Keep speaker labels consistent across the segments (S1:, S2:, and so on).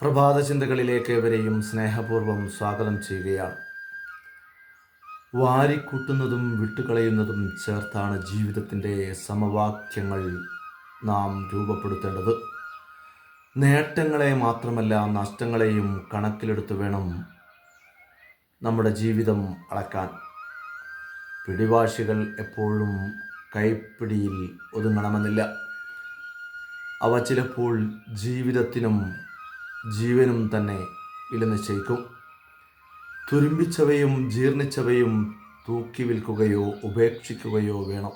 S1: പ്രഭാത ചിന്തകളിലേക്ക് ഏവരെയും സ്നേഹപൂർവം സ്വാഗതം ചെയ്യുകയാണ്. വാരിക്കൂട്ടുന്നതും വിട്ടുകളയുന്നതും ചേർത്താണ് ജീവിതത്തിന്റെ സമവാക്യങ്ങൾ നാം രൂപപ്പെടുത്തേണ്ടത്. നേട്ടങ്ങളെ മാത്രമല്ല നഷ്ടങ്ങളെയും കണക്കിലെടുത്ത് വേണം നമ്മുടെ ജീവിതം അളക്കാൻ. പിടിവാശികൾ എപ്പോഴും കൈപ്പിടിയിൽ ഒതുങ്ങണമെന്നില്ല. അവ ചിലപ്പോൾ ജീവിതത്തിനും ജീവനും തന്നെ ഇലനിശ്ചയിക്കും നിശ്ചയിക്കും. തുരുമ്പിച്ചവയും ജീർണിച്ചവയും തൂക്കി വിൽക്കുകയോ ഉപേക്ഷിക്കുകയോ വേണം.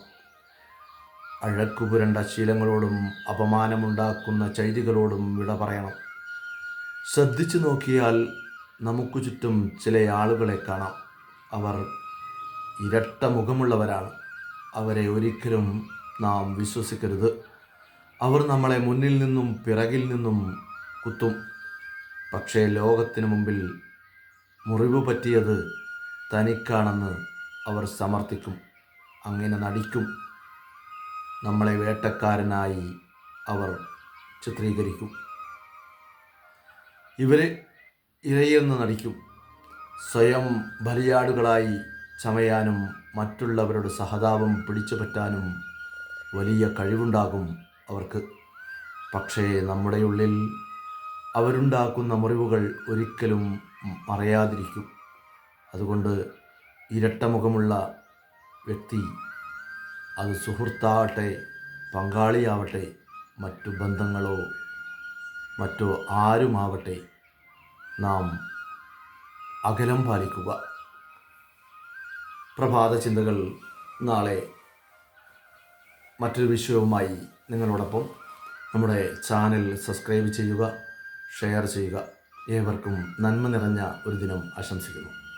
S1: അഴക്കുപുരണ്ട ശീലങ്ങളോടും അപമാനമുണ്ടാക്കുന്ന ചൈതികളോടും വിട പറയണം. ശ്രദ്ധിച്ചു നോക്കിയാൽ നമുക്ക് ചുറ്റും ചില ആളുകളെ കാണാം. അവർ ഇരട്ട മുഖമുള്ളവരാണ്. അവരെ ഒരിക്കലും നാം വിശ്വസിക്കരുത്. അവർ നമ്മളെ മുന്നിൽ നിന്നും പിറകിൽ നിന്നും കുത്തും. പക്ഷേ ലോകത്തിനു മുമ്പിൽ മുറിവ് പറ്റിയത് തനിക്കാണെന്ന് അവർ സമർത്ഥിക്കും. അങ്ങനെ നടിക്കും. നമ്മളെ വേട്ടക്കാരനായി അവർ ചിത്രീകരിക്കും. ഇവരെ ഇരയെന്ന് നടിക്കും. സ്വയം ബലിയാടുകളായി ചമയാനും മറ്റുള്ളവരുടെ സഹതാപം പിടിച്ചു പറ്റാനും വലിയ കഴിവുണ്ടാകും അവർക്ക്. പക്ഷേ നമ്മുടെ ഉള്ളിൽ അവരുണ്ടാക്കുന്ന മുറിവുകൾ ഒരിക്കലും മറയാതിരിക്കും അതുകൊണ്ട് ഇരട്ടമുഖമുള്ള വ്യക്തി അത് സുഹൃത്താവട്ടെ പങ്കാളിയാവട്ടെ മറ്റു ബന്ധങ്ങളോ മറ്റോ ആരുമാവട്ടെ നാം അകലം പാലിക്കുക. പ്രഭാത ചിന്തകൾ നാളെ മറ്റൊരു വിഷയവുമായി നിങ്ങളോടൊപ്പം. നമ്മുടെ ചാനൽ സബ്സ്ക്രൈബ് ചെയ്യുക. ഷെയർ ചെയ്യുക. ഏവർക്കും നന്മ നിറഞ്ഞ ഒരു ദിനം ആശംസിക്കുന്നു.